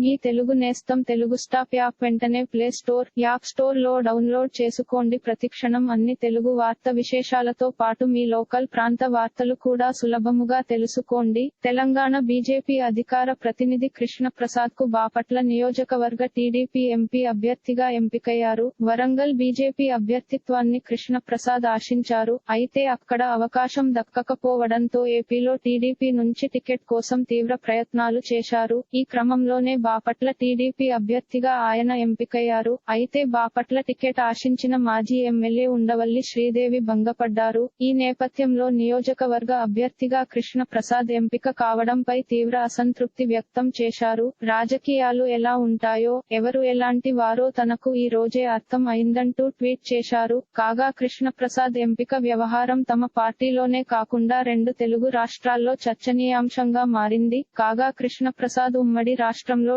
మీ తెలుగు నేస్తం Telugu stop app వెంటనే play store app స్టోర్లో డౌన్లోడ్ చేసుకోండి. ప్రతిక్షణం అన్ని తెలుగు వార్త విశేషాలతో పాటు మీ లోకల్ ప్రాంత వార్తలు కూడా సులభముగా తెలుసుకోండి. తెలంగాణ బీజేపీ అధికార ప్రతినిధి కృష్ణ ప్రసాద్కు బాపట్ల నియోజకవర్గ టీడీపీ ఎంపీ అభ్యర్థిగా ఎంపికయ్యారు. వరంగల్ బీజేపీ అభ్యర్థిత్వాన్ని కృష్ణ ప్రసాద్ ఆశించారు. అయితే అక్కడ అవకాశం దక్కకపోవడంతో ఏపీలో టీడీపీ నుంచి టికెట్ కోసం తీవ్ర ప్రయత్నాలు చేశారు. ఈ క్రమంలోనే బాపట్ల టీడీపీ అభ్యర్థిగా ఆయన ఎంపికయ్యారు. అయితే బాపట్ల టికెట్ ఆశించిన మాజీ ఎమ్మెల్యే ఉండవల్లి శ్రీదేవి భంగపడ్డారు. ఈ నేపథ్యంలో నియోజకవర్గ అభ్యర్థిగా కృష్ణ ప్రసాద్ ఎంపిక కావడంపై తీవ్ర అసంతృప్తి వ్యక్తం చేశారు. రాజకీయాలు ఎలా ఉంటాయో ఎవరు ఎలాంటి వారో తనకు ఈ రోజే అర్థం అయిందంటూ ట్వీట్ చేశారు. కాగా కృష్ణ ప్రసాద్ ఎంపిక వ్యవహారం తమ పార్టీలోనే కాకుండా రెండు తెలుగు రాష్ట్రాల్లో చర్చనీయాంశంగా మారింది. కాగా కృష్ణ ప్రసాద్ ఉమ్మడి రాష్ట్రంలో